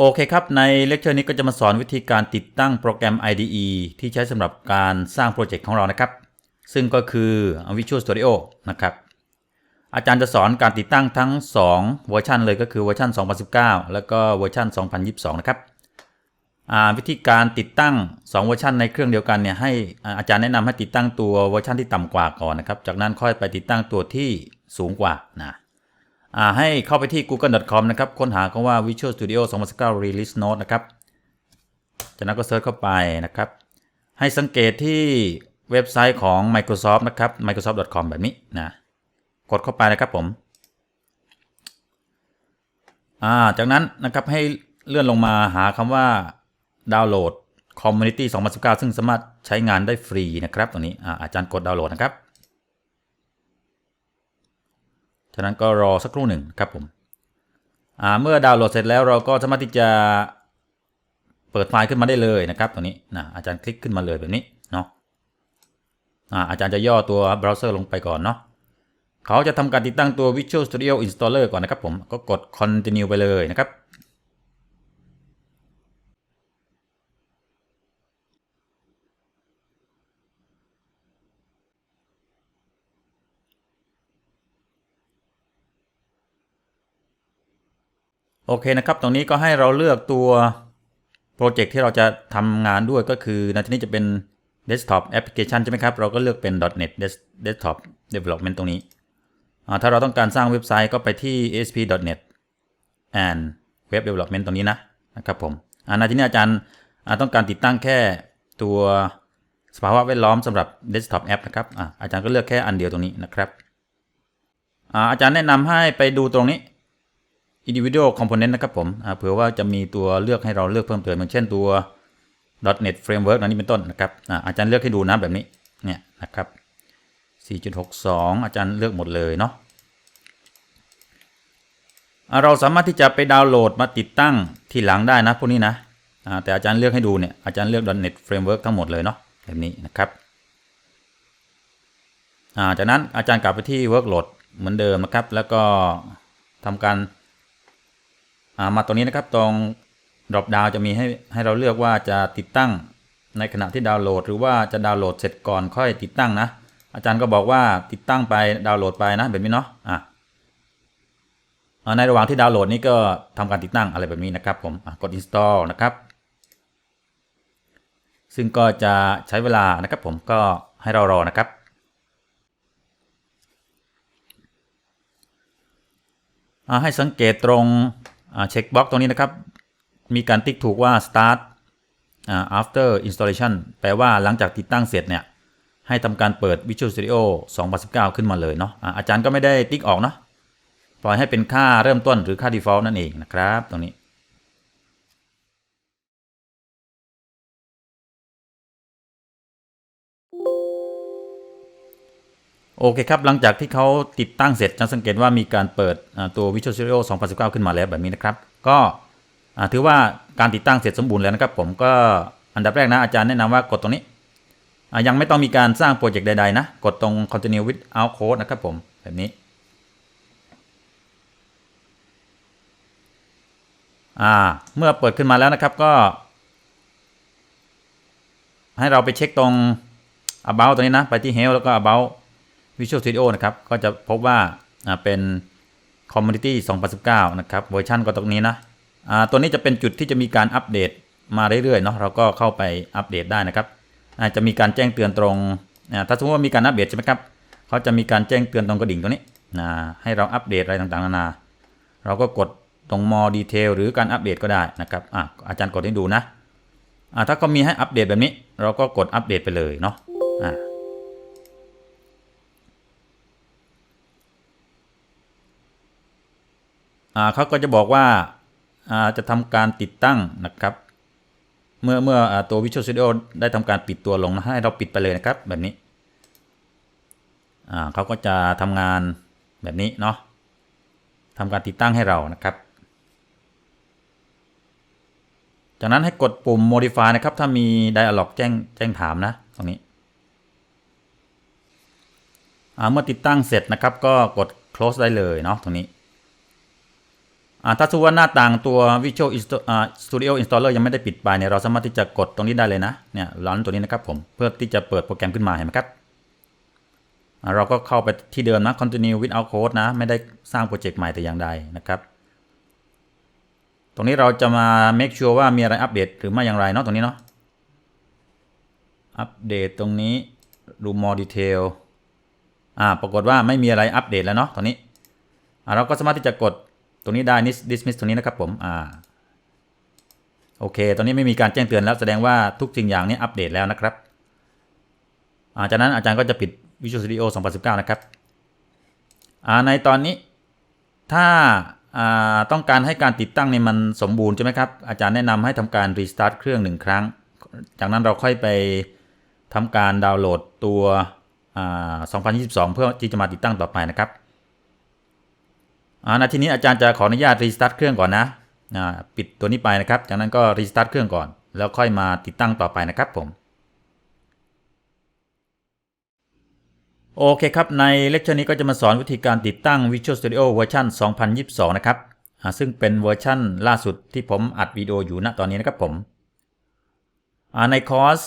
โอเคครับ ในเลคเชอร์นี้ก็จะมาสอนวิธีการติดตั้งโปรแกรม IDE ที่ใช้สำหรับการสร้างโปรเจกต์ของเรานะครับ ซึ่งก็คือ Visual Studio นะครับ อาจารย์จะสอนการติดตั้งทั้ง 2 เวอร์ชันเลยก็คือเวอร์ชัน2019 แล้วก็เวอร์ชัน2022 นะครับวิธีการติดตั้ง 2 เวอร์ชันในเครื่องเดียวกันเนี่ยให้อาจารย์แนะนำให้ติดตั้งตัวเวอร์ชันที่ต่ำกว่าก่อนนะครับ จากนั้นค่อยไปติดตั้งตัวที่สูงกว่านะ ให้เข้าไปที่ google.com นะครับค้นหาคำว่า Visual Studio 2019 Release Note นะครับ จากนั้นก็เซิร์ชเข้าไปนะครับ ให้สังเกตที่เว็บไซต์ของ Microsoft นะครับ microsoft.com แบบนี้นะกดเข้าไปนะครับผมอ่าจากนั้นนะครับให้เลื่อนลงมาหาคำว่าดาวน์โหลด Community 2019 ซึ่งสามารถใช้งานได้ฟรีนะครับตรงนี้อาอาจารย์กดดาวน์โหลดนะครับ จากนั้นก็รอสักครู่หนึ่งครับผมเมื่อดาวน์โหลดเสร็จแล้วเราก็สามารถที่จะเปิดไฟล์ขึ้นมาได้เลยนะครับตรงนี้นะอาจารย์คลิกขึ้นมาเลยแบบนี้เนาะอ่าอาจารย์จะย่อตัวเบราว์เซอร์ลงไปก่อนเนาะเขาจะทำการติดตั้งตัว Visual Studio Installer ก่อนนะครับผมก็กด continue ไปเลยนะครับ โอเคนะครับ ตรงนี้ก็ให้เราเลือกตัวโปรเจกต์ที่เราจะทำงานด้วยก็คือในที่นี้จะเป็น desktop application ใช่ไหมครับ เราก็เลือกเป็น .NET desktop development ตรงนี้ ถ้าเราต้องการสร้างเว็บไซต์ก็ไปที่ ASP.NET and Web Development ตรงนี้นะนะครับผมในที่นี้อาจารย์ต้องการติดตั้งแค่ตัวสภาวะแวดล้อมสำหรับ Desktop App นะครับอาจารย์ก็เลือกแค่อันเดียวตรงนี้นะครับอาอาจารย์แนะนำให้ไปดูตรงนี้ Individual Component นะครับผมเผื่อว่าจะมีตัวเลือกให้เราเลือกเพิ่มเติมอย่างเช่นตัว .NET Framework นั้นนี้เป็นต้นนะครับอาจารย์เลือกให้ดูนะแบบนี้เนี่ยนะครับ 4.62 อาจารย์เลือกหมดเลยเนาะเราสามารถที่จะไปดาวน์โหลดมาติดตั้งทีหลังได้นะพวกนี้นะแต่อาจารย์เลือกให้ดูเนี่ยอาจารย์เลือก .NET Framework ทั้งหมดเลยเนาะแบบนี้นะครับจากนั้นอาจารย์กลับไปที่ Workload เหมือนเดิมนะครับ แล้วก็ทำการ มาตรงนี้นะครับตรง drop down จะมีให้ให้เราเลือกว่าจะติดตั้งในขณะที่ดาวน์โหลด หรือว่าจะดาวน์โหลดเสร็จก่อนค่อยติดตั้งนะ อาจารย์ก็บอกว่าติดตั้งไปดาวน์โหลดไปนะแบบนี้เนาะอะอ่าในระหว่างที่ดาวน์โหลดนี้ก็ทำการติดตั้งอะไรแบบนี้นะครับผมกด install นะครับ ซึ่งก็จะใช้เวลานะครับผมก็ให้เรารอนะครับให้สังเกตตรง เช็คบ็อกตรงนี้นะครับ มีการติ๊กถูกว่า start after installation แปลว่าหลังจากติดตั้งเสร็จเนี่ย ให้ทำการเปิด Visual Studio 2019 ขึ้นมาเลยเนาะอาอาจารย์ก็ไม่ได้ติ๊กออกเนาะปล่อยให้เป็นค่าเริ่มต้นหรือค่า default นั่นเองนะครับ ตรงนี้ โอเคครับ หลังจากที่เขาติดตั้งเสร็จจะสังเกตว่ามีการเปิดตัว Visual Studio 2019 ขึ้นมาแล้วแบบนี้นะครับ ก็ถือว่าการติดตั้งเสร็จสมบูรณ์แล้วนะครับ ผมก็อันดับแรกนะอาจารย์แนะนำว่ากดตรงนี้ ยังไม่ต้องมีการสร้างโปรเจกต์ใดๆนะ กดตรง continue without code นะครับผมแบบนี้เมื่อเปิดขึ้นมาแล้วนะครับก็ ให้เราไปเช็คตรง about ตรงนี้นะ ไปที่ help แล้วก็ about visual studio นะครับ ก็จะพบว่าอ่าเป็น community 2019 นะครับ เวอร์ชันก็ตรงนี้นะตัวนี้จะเป็นจุดที่จะมีการอัปเดตมาเรื่อยๆเนาะเราก็เข้าไปอัปเดตได้นะครับจะมีการแจ้งเตือนตรงถ้าสมมติว่ามีการอัปเดตใช่ไหมครับเขาจะมีการแจ้งเตือนตรงกระดิ่งตรงนี้นะให้เราอัปเดตอะไรต่างๆนานา เราก็กดตรง more detail หรือการอัปเดตก็ได้นะครับออาจารย์กดให้ดูนะถ้าเขามีให้อัปเดตแบบนี้ เราก็กดอัปเดตไปเลยเนาะอะอ่า เขาก็จะบอกว่าอ่าจะทำการติดตั้งนะครับ เมื่อเมื่อตัว Visual Studio ได้ทำการปิดตัวลงนะให้เราปิดไปเลยนะครับแบบนี้อ่าเขาก็จะทำงานแบบนี้เนาะทำการติดตั้งให้เรานะครับ จากนั้นให้กดปุ่ม modify นะครับ ถ้ามี dialog แจ้งแจ้งถามนะตรงนี้เมื่อติดตั้งเสร็จนะครับ ก็กด close ได้เลยเนาะตรงนี้ ถ้าสมมติว่าหน้าต่างตัว Visual Studio Installer ยังไม่ได้ปิดไปเนี่ยเราสามารถที่จะกดตรงนี้ได้เลยนะเนี่ยร้อนตัวนี้นะครับผมเพื่อที่จะเปิดโปรแกรมขึ้นมาเห็นไหมครับเราก็เข้าไปที่เดิมนะ continue without code นะ ไม่ได้สร้างโปรเจกต์ใหม่แต่อย่างใดนะครับ ตรงนี้เราจะมา make sure ว่ามีอะไรอัปเดตหรือไม่อย่างไรเนาะตรงนี้เนาะ อัปเดตตรงนี้ดู more detail อ่า ปรากฏว่าไม่มีอะไรอัปเดตแล้วเนาะตรงนี้ เราก็สามารถที่จะกด รงนี้ได้ dismiss ตรงนี้นะครับผมอ่าโอเค ตอนนี้ไม่มีการแจ้งเตือนแล้วแสดงว่าทุกสิ่งอย่างนี้อัปเดตแล้วนะครับอ่าจากนั้นอาจารย์ก็จะปิด Visual Studio 2019 นะครับอ่าในตอนนี้ถ้าอ่าต้องการให้การติดตั้งเนี่ยมันสมบูรณ์ใช่ไหมครับ อาจารย์แนะนำให้ทำการ restart เครื่องหนึ่งครั้ง จากนั้นเราค่อยไปทำการดาวน์โหลดตัวอ่า2022 เพื่อที่จะมาติดตั้งต่อไปนะครับ อ่านาทีนี้อาจารย์จะขออนุญาตรีสตาร์ทเครื่องก่อนนะอ่าปิดตัวนี้ไปนะครับ จากนั้นก็รีสตาร์ทเครื่องก่อน แล้วค่อยมาติดตั้งต่อไปนะครับผมโอเคครับ ในเลคเชอร์นี้ก็จะมาสอนวิธีการติดตั้ง Visual Studio เวอร์ชัน2022 นะครับซึ่งเป็นเวอร์ชันล่าสุดที่ผมอัดวิดีโออยู่ณตอนนี้นะครับผมในคอร์ส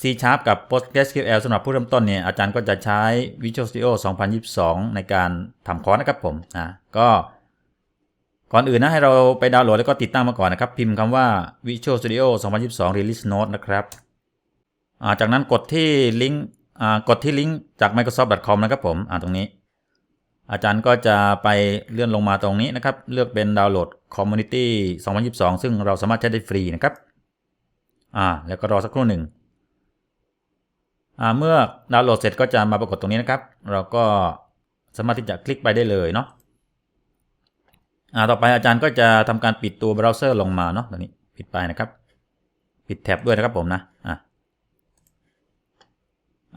C Sharp กับ PostgreSQL สำหรับผู้เริ่มต้นเนี่ยอาจารย์ก็จะใช้ Visual Studio 2022 ในการทำคอร์สนะครับผมอ่าก็ก่อนอื่นนะให้เราไปดาวน์โหลดแล้วก็ติดตั้งมาก่อนนะครับ พิมพ์คำว่า Visual Studio 2022 Release Note นะครับาจากนั้นกดที่ลิงก์กดที่ลิงก์จาก microsoft.com นะครับผมตรงนี้ อาจารย์ก็จะไปเลื่อนลงมาตรงนี้นะครับ เลือกเป็นดาวน์โหลด Community 2022 ซึ่งเราสามารถใช้ได้ฟรีนะครับ อ่าแล้วก็รอสักครู่หนึ่งอ่าเมื่อดาวน์โหลดเสร็จก็จะมาปรากฏตรงนี้นะครับ เราก็สามารถที่จะคลิกไปได้เลยเนาะอ่าต่อไปอาจารย์ก็จะทำการปิดตัวเบราว์เซอร์ลงมาเนาะตรงนี้ปิดไปนะครับ ปิดแท็บด้วยนะครับผมนะอ่า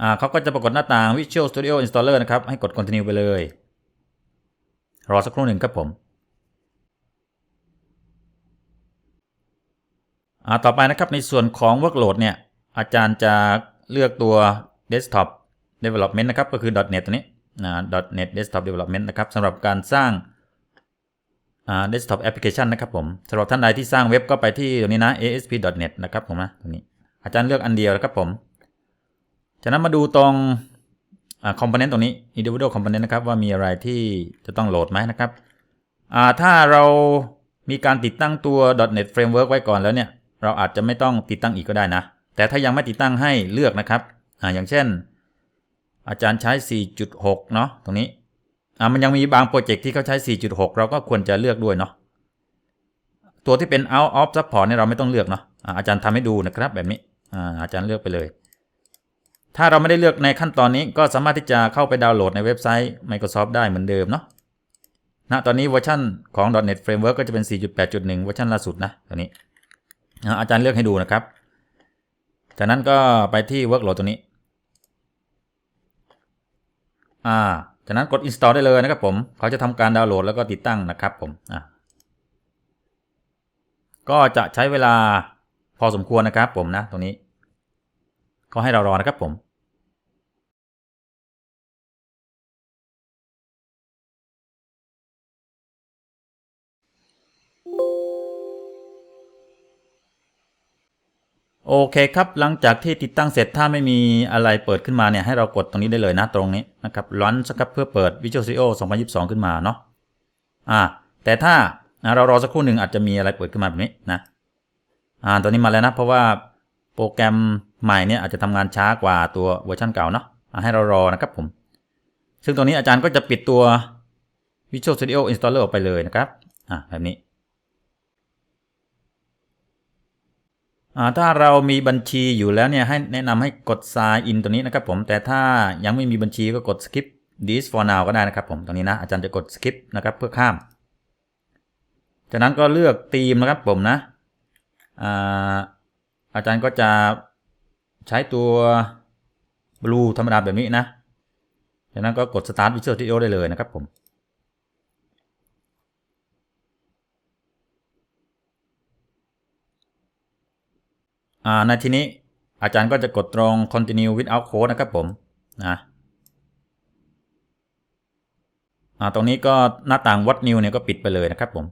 อ่าเขาก็จะปรากฏหน้าต่าง Visual Studio Installer นะครับ ให้กด continue ไปเลย รอสักครู่หนึ่งครับผมอ่า ต่อไปนะครับในส่วนของ workload เนี่ยอาจารย์จะเลือกตัว desktop development นะครับก็คือ .net ตัวนี้นะ .net desktop development นะครับสำหรับการสร้างอ่า desktop application นะครับผมสำหรับท่านใดที่สร้างเว็บก็ไปที่ตรงนี้นะ asp.net นะครับผมนะตรงนี้อาจารย์เลือกอันเดียวนะครับผมจากนั้นมาดูตรงอ่า component ตรงนี้ individual component นะครับว่ามีอะไรที่จะต้องโหลดไหมนะครับอ่าถ้าเรามีการติดตั้งตัว .net framework ไว้ก่อนแล้วเนี่ย เราอาจจะไม่ต้องติดตั้งอีกก็ได้นะ แต่ถ้ายังไม่ติดตั้งให้เลือกนะครับอ่าอย่างเช่น อาจารย์ใช้ 4.6 เนาะตรงนี้อ่ามันยังมีบางโปรเจกต์ที่เขาใช้ 4.6 เราก็ควรจะเลือกด้วยเนาะตัวที่เป็น out of support เนี่ยเราไม่ต้องเลือกเนาะอ่าอาจารย์ทำให้ดูนะครับแบบนี้อ่าอาจารย์เลือกไปเลย ถ้าเราไม่ได้เลือกในขั้นตอนนี้ก็สามารถที่จะเข้าไปดาวน์โหลดในเว็บไซต์ Microsoft ได้เหมือนเดิมเนาะณตอนนี้เวอร์ชันของ .NET Framework ก็จะเป็น 4.8.1 เวอร์ชันล่าสุดนะตัวนี้ อาจารย์เลือกให้ดูนะครับ จากนั้นก็ไปที่ workload ตัวนี้ อ่า จากนั้นกด install ได้เลยนะครับผม เขาจะทำการดาวน์โหลดแล้วก็ติดตั้งนะครับผม อ่าก็จะใช้เวลาพอสมควรนะครับผมนะตรงนี้ ก็ให้เรารอนะครับผม โอเคครับหลังจากที่ติดตั้งเสร็จถ้าไม่มีอะไรเปิดขึ้นมาเนี่ยให้เรากดตรงนี้ได้เลยนะตรงนี้นะครับร้อนสักครับเพื่อเปิด Visual Studio 2022 ขึ้นมาเนาะอ่า แต่ถ้าเรารอสักครู่หนึ่งอาจจะมีอะไรเปิดขึ้นมาแบบนี้นะอ่าตัวนี้มาแล้วนะ เพราะว่าโปรแกรมใหม่เนี่ยอาจจะทำงานช้ากว่าตัวเวอร์ชันเก่าเนาะให้เรารอนะครับผม ซึ่งตรงนี้อาจารย์ก็จะปิดตัว Visual Studio Installer ออกไปเลยนะครับอ่าแบบนี้ ถ้าเรามีบัญชีอยู่แล้วเนี่ยให้แนะนำให้กด sign in ตัวนี้นะครับผมแต่ถ้ายังไม่มีบัญชีก็กด skip this for now ก็ได้นะครับผมตรงนี้นะอาจารย์จะกด skip นะครับเพื่อข้าม จากนั้นก็เลือกธีมนะครับผมนะอาอาจารย์ก็จะใช้ตัว blue ธรรมดาแบบนี้นะจากนั้นก็กด start Visual Studio ได้เลยนะครับผม ในทีนี้อาจารย์ก็จะกดตรง continue without code นะครับผมนะตรงนี้ก็หน้าต่าง What New เนี่ยก็ปิดไปเลยนะครับผม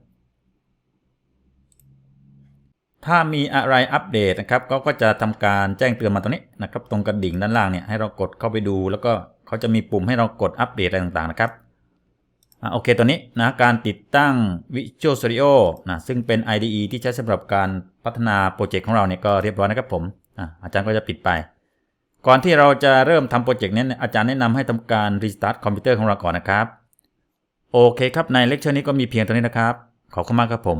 ถ้ามีอะไรอัปเดตนะครับก็ก็จะทำการแจ้งเตือนมาตรงนี้นะครับ ตรงกระดิ่งด้านล่างเนี่ยให้เรากดเข้าไปดู แล้วก็เขาจะมีปุ่มให้เรากดอัปเดตอะไรต่างๆนะครับ โอเคตัวนี้นะการติดตั้ง Visual Studio นะซึ่งเป็น IDE ที่ใช้สำหรับการพัฒนาโปรเจกต์ของเราเนี่ยก็เรียบร้อยนะครับผมอาอาจารย์ก็จะปิดไป ก่อนที่เราจะเริ่มทำโปรเจกต์นี้อาจารย์แนะนำให้ทำการรีสตาร์ทคอมพิวเตอร์ของเราก่อนนะครับ โอเคครับในเลคเชอร์นี้ก็มีเพียงเท่านี้นะครับ ขอบคุณมากครับผม